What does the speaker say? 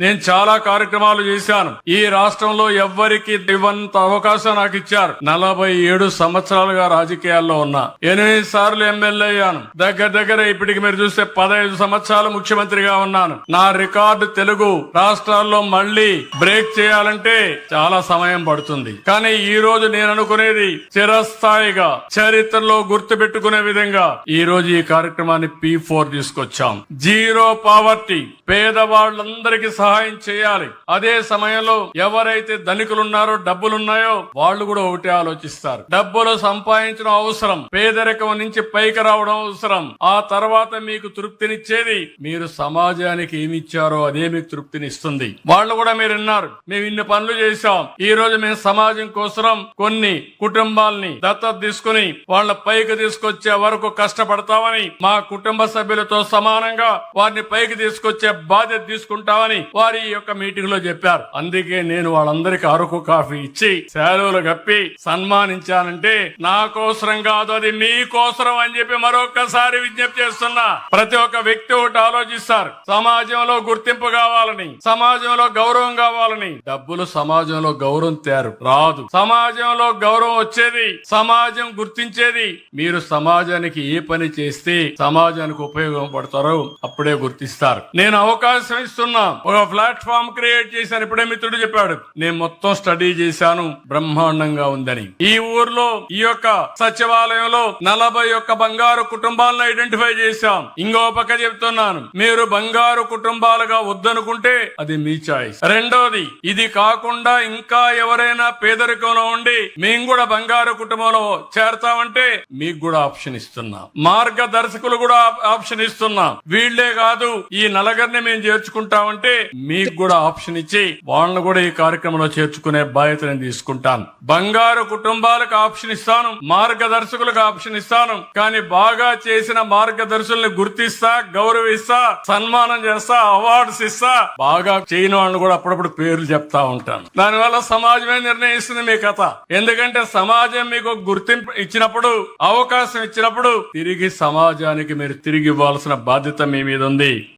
నేను చాలా కార్యక్రమాలు చేశాను. ఈ రాష్ట్రంలో ఎవ్వరికి ఇవ్వంత అవకాశం నాకు ఇచ్చారు. నలభై ఏడు సంవత్సరాలుగా రాజకీయాల్లో ఉన్నా. ఎనిమిది సార్లు ఎమ్మెల్యే అయ్యాను. దగ్గర దగ్గర ఇప్పటికి మీరు చూస్తే పదహైదు సంవత్సరాలు ముఖ్యమంత్రిగా ఉన్నాను. నా రికార్డు తెలుగు రాష్ట్రాల్లో మళ్ళీ బ్రేక్ చేయాలంటే చాలా సమయం పడుతుంది. కానీ ఈ రోజు నేను అనుకునేది చిరస్థాయిగా చరిత్రలో గుర్తు పెట్టుకునే విధంగా ఈ రోజు ఈ కార్యక్రమాన్ని పి ఫోర్ తీసుకొచ్చాం. జీరో పావర్టీ పేదవాళ్ళందరికీ సహాయం చేయాలి. అదే సమయంలో ఎవరైతే ధనికులున్నారో డబ్బులున్నాయో వాళ్ళు కూడా ఒకటే ఆలోచిస్తారు. డబ్బులు సంపాదించడం అవసరం. పేదరికం నుంచి పైకి రావడం అవసరం. ఆ తర్వాత మీకు తృప్తినిచ్చేది మీరు సమాజానికి ఏమి ఇచ్చారో అదే మీకు తృప్తినిస్తుంది. వాళ్ళు కూడా మీరు విన్నారు మేము ఇన్ని పనులు చేశాం. ఈ రోజు మేము సమాజం కోసం కొన్ని కుటుంబాల్ని దత్తత తీసుకుని వాళ్ళ పైకి తీసుకొచ్చే వరకు కష్టపడతామని మా కుటుంబ సభ్యులతో సమానంగా వారిని పైకి తీసుకొచ్చే బాధ్యత తీసుకుంటామని వారి యొక్క మీటింగ్లో చెప్పారు. అందుకే నేను వాళ్ళందరికీ అరకు కాఫీ ఇచ్చి సెలవులు కప్పి సన్మానించానంటే నా కోసరం కాదు అది మీ కోసరం అని చెప్పి మరొకసారి విజ్ఞప్తి చేస్తున్నా. ప్రతి ఒక్క వ్యక్తి ఒకటి ఆలోచిస్తారు. సమాజంలో గుర్తింపు కావాలని సమాజంలో గౌరవం కావాలని. డబ్బులు సమాజంలో గౌరవం తేరు రాదు. సమాజంలో గౌరవం వచ్చేది సమాజం గుర్తించేది. మీరు సమాజానికి ఏ పని చేస్తే సమాజానికి ఉపయోగపడతారో అప్పుడే గుర్తిస్తారు. నేను అవకాశం ఇస్తున్నాం. ఒక ప్లాట్ఫామ్ క్రియేట్ చేశాను ఇప్పుడే మిత్రుడు చెప్పాడు. నేను మొత్తం స్టడీ చేశాను. బ్రహ్మాండంగా ఉందని. ఈ ఊర్లో ఈ యొక్క సచివాలయంలో నలభై ఒక్క బంగారు కుటుంబాలను ఐడెంటిఫై చేశాం. ఇంకో పక్క చెప్తున్నాను. మీరు బంగారు కుటుంబాలుగా వద్దనుకుంటే అది మీ చాయిస్ రెండోది ఇది కాకుండా ఇంకా ఎవరైనా పేదరికంలో ఉండి మేము కూడా బంగారు కుటుంబంలో చేరతామంటే మీకు కూడా ఆప్షన్ ఇస్తున్నాం. మార్గదర్శకులు కూడా ఆప్షన్ ఇస్తున్నాం. వీళ్ళే కాదు ఈ నలగరిని మేము చేర్చుకుంటామంటే మీకు కూడా ఆప్షన్ ఇచ్చి వాళ్ళని కూడా ఈ కార్యక్రమంలో చేర్చుకునే బాధ్యత నేను తీసుకుంటాను. బంగారు కుటుంబాలకు ఆప్షన్ ఇస్తాను మార్గదర్శకులకు ఆప్షన్ ఇస్తాను. కానీ బాగా చేసిన మార్గదర్శకుల్ని గుర్తిస్తా గౌరవిస్తా సన్మానం చేస్తా అవార్డ్స్ ఇస్తా బాగా చేయని వాళ్ళని కూడా అప్పుడప్పుడు పేర్లు చెప్తా ఉంటాను. దానివల్ల సమాజమే నిర్ణయిస్తుంది మీ కథ. ఎందుకంటే సమాజం మీకు గుర్తింపు ఇచ్చినప్పుడు అవకాశం ఇచ్చినప్పుడు తిరిగి సమాజానికి మీరు తిరిగి ఇవ్వాల్సిన బాధ్యత మీ మీద ఉంది.